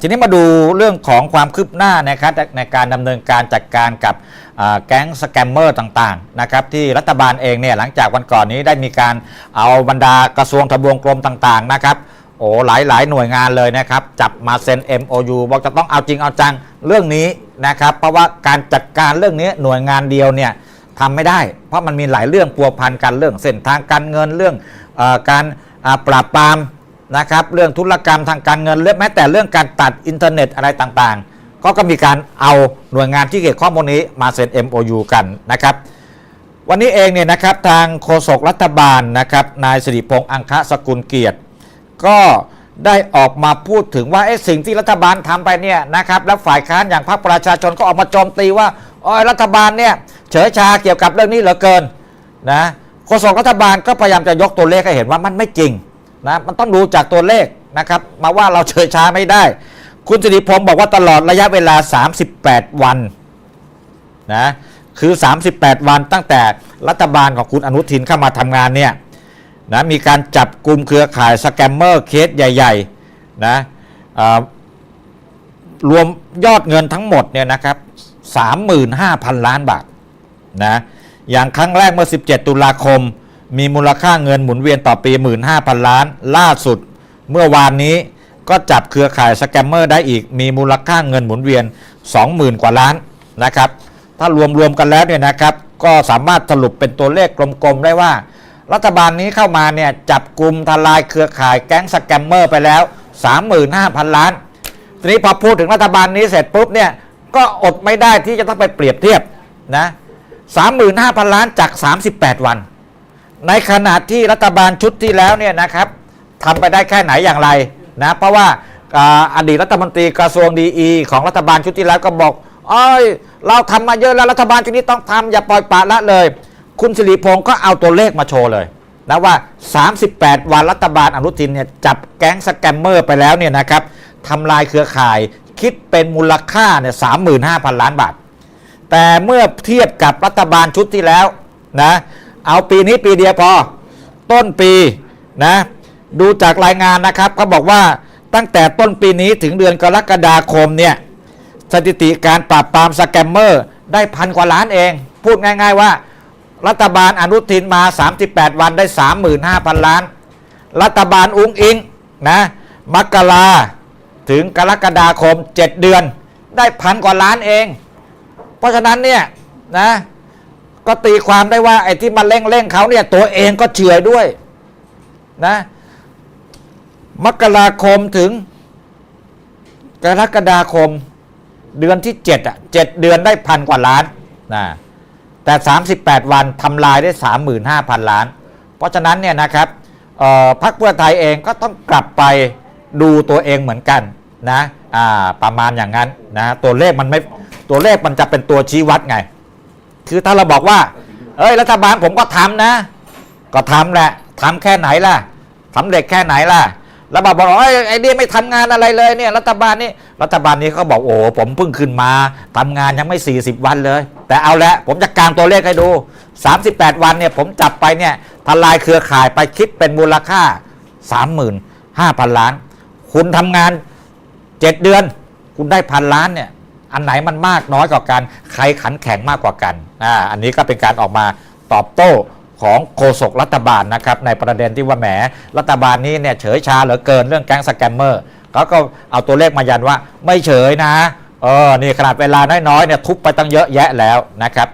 ทีนี้มาดูเรื่องของความคืบหน้านะครับในการดำเนินการจัดการกับแก๊งสแกมเมอร์ต่างๆนะครับที่รัฐบาลเองเนี่ยหลังจากวันก่อนนี้ได้มีการเอาบรรดากระทรวงทบวงกรมต่างๆนะครับโอ้หลายหลายๆหน่วยงานเลยนะครับ จับมาเซ็น MOU บอกจะต้องเอาจริงเอาจังเรื่องนี้นะครับ เพราะว่าการจัดการเรื่องนี้หน่วยงานเดียวเนี่ยทำไม่ได้ เพราะมันมีหลายเรื่องพัวพันกันเรื่องเส้นทางการเงินเรื่องอการปราบปราม นะครับเรื่องธุรกรรมทางการเงินและแม้แต่เรื่องการตัดอินเทอร์เน็ตอะไรต่างๆ ก็ก็มีการเอาหน่วยงานที่เกี่ยวข้องพวกนี้มาเซ็น MOU กันนะครับ วันนี้เองเนี่ยนะครับทางโฆษกรัฐบาลนะครับนายสิริพงษ์อังคะสกุลเกียรติ ก็ได้ออกมาพูดถึงว่าไอ้สิ่งที่รัฐบาลทำไปเนี่ยนะครับแล้วฝ่ายค้านอย่างพรรคประชาชนก็ออกมาโจมตีว่าอ๋อรัฐบาลเนี่ยเฉยชาเกี่ยวกับเรื่องนี้เหลือเกินนะโฆษกรัฐบาลก็พยายามจะยกตัวเลขให้เห็นว่ามันไม่จริง นะมันต้องดูจากตัวเลขนะครับ มาว่าเราเฉยชาไม่ได้ คุณสิริพงศ์บอกว่าตลอดระยะเวลา 38 วันนะคือ 38 วันตั้งแต่รัฐบาลของคุณอนุทินเข้ามาทำงานเนี่ยนะมีการจับกลุ่มเครือข่ายสแกมเมอร์เคสใหญ่ๆนะรวมยอดเงินทั้งหมดเนี่ยนะครับ35,000 ล้านบาทนะอย่างครั้งแรกเมื่อ 17 ตุลาคม มีมูลค่าเงินหมุนเวียนต่อปี 15,000 ล้าน ล่าสุด เมื่อวานนี้ก็จับเครือข่ายสแกมเมอร์ได้อีก มีมูลค่าเงินหมุนเวียน 20,000 กว่าล้านนะครับ ถ้ารวมรวมกันแล้วเนี่ยนะครับ ก็สามารถสรุปเป็นตัวเลขกลมๆได้ว่า รัฐบาลนี้เข้ามาเนี่ยจับกลุ่มทลายเครือข่ายแก๊งสแกมเมอร์ไปแล้ว 35,000 ล้าน ทีนี้พอพูดถึงรัฐบาลนี้เสร็จปุ๊บเนี่ยก็อดไม่ได้ที่จะต้องไปเปรียบเทียบนะ 35,000 ล้านจาก 38 วัน ในขณะที่รัฐบาลชุดที่แล้วเนี่ยนะครับทำไปได้แค่ไหนอย่างไรนะเพราะว่าออดีตรัฐมนตรีกระทรวงดีอีของรัฐบาลชุดที่แล้วก็บอกอ้ยเราทำมาเยอะแล้วรัฐบาลชุดนี้ต้องทำอย่าปล่อยปละละเลย คุณสิริพงศ์ก็เอาตัวเลขมาโชว์เลยนะว่า 38 วันรัฐบาลอนุทินเนี่ยจับแก๊งสแกมเมอร์ไปแล้วเนี่ยนะครับทำลายเครือข่ายคิดเป็นมูลค่าเนี่ย35,000ล้านบาท แต่เมื่อเทียบกับรัฐบาลชุดที่แล้วนะ เอาปีนี้ปีเดียวพอ ต้นปีนะ ดูจากรายงานนะครับเขาบอกว่าตั้งแต่ต้นปีนี้ถึงเดือนกรกฎาคมเนี่ยสถิติการปราบปรามสแกมเมอร์ได้พันกว่าล้านเอง พูดง่าย ๆว่า รัฐบาลอนุทินมา 38 วันได้ 35,000 ล้าน รัฐบาลอุ้งอิงนะมกราถึงกรกฎาคม 7 เดือน ได้พันกว่าล้านเอง เพราะฉะนั้นเนี่ยนะ ก็ตีความได้ว่าไอ้ที่มาเร่งเร่งเขาเนี่ยตัวเองก็เฉื่อยด้วยนะมกราคมถึง กรกฎาคมเดือนที่7อะ7เดือนได้พันกว่าล้านนะแต่ 38 วันทำลายได้ 35,000 ล้าน เพราะฉะนั้นเนี่ยนะครับพรรคเพื่อไทยเองก็ต้องกลับไปดูตัวเองเหมือนกันนะประมาณอย่างนั้นนะตัวเลขมันไม่ตัวเลขมันจะเป็นตัวชี้วัดไง คือถ้าเราบอกว่า เอ้ยรัฐบาลผมก็ทำนะ ก็ทำแหละทำแค่ไหนล่ะสำเร็จแค่ไหนล่ะแล้วบอกบอกว่าเอ้ไอ้นี่ไม่ทำงานอะไรเลยเนี่ยรัฐบาลนี่รัฐบาลนี้เขาบอกโอ้ผมเพิ่งขึ้นมาทำงานยังไม่ 40 วันเลย แต่เอาละผมจะกางตัวเลขให้ดู 38 วันเนี่ยผมจับไปเนี่ยทลายเครือข่ายไปคิดเป็นมูลค่า 35,000 ล้าน คุณทำงาน 7 เดือน คุณได้พันล้านเนี่ย อันไหนมันมากน้อยกว่ากัน ใครขันแข็งมากกว่ากันอ่าอันนี้ก็เป็นการออกมาตอบโต้ของโฆษกรัฐบาลนะครับในประเด็นที่ว่าแหมรัฐบาลนี้เนี่ยเฉยชาเหลือเกินเรื่องแก๊งสแกมเมอร์เขาก็เอาตัวเลขมายันว่าไม่เฉยนะเออนี่ขนาดเวลาน้อยๆเนี่ยทุบไปตั้งเยอะแยะแล้วนะครับ